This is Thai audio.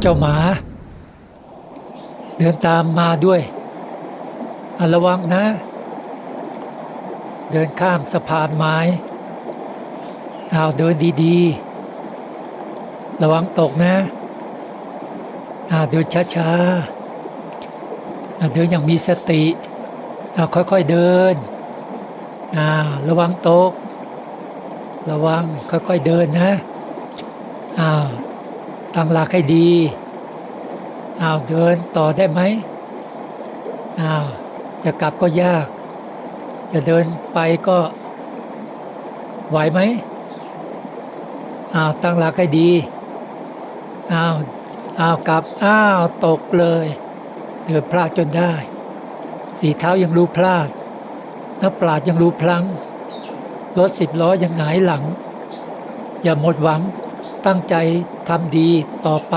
เจ้าหมา เดินตามมาด้วยอระวังนะ เดินข้ามสะพานไม้เอาเดินดีๆ ระวังตกนะเอาเดินช้าๆเาเดินอย่างมีสติเอาค่อยๆเดินอ่าระวังตก ระวังค่อยๆเดินนะอ้าว ตั้งหลักให้ดีอ้าวเดินต่อได้ไหมอ้าวจะกลับก็ยาก จะเดินไปก็ไหวไหมอ้าวตั้งหลักให้ดีอ้าวอ้าวกลับอ้าวตกเลยเดินพลาดจนได้ สีเท้ายังรู้พลาดนักปราดยังรู้พลังรถสิบล้อยังหงายหลัง อย่าหมดหวัง ตั้งใจทำดีต่อไป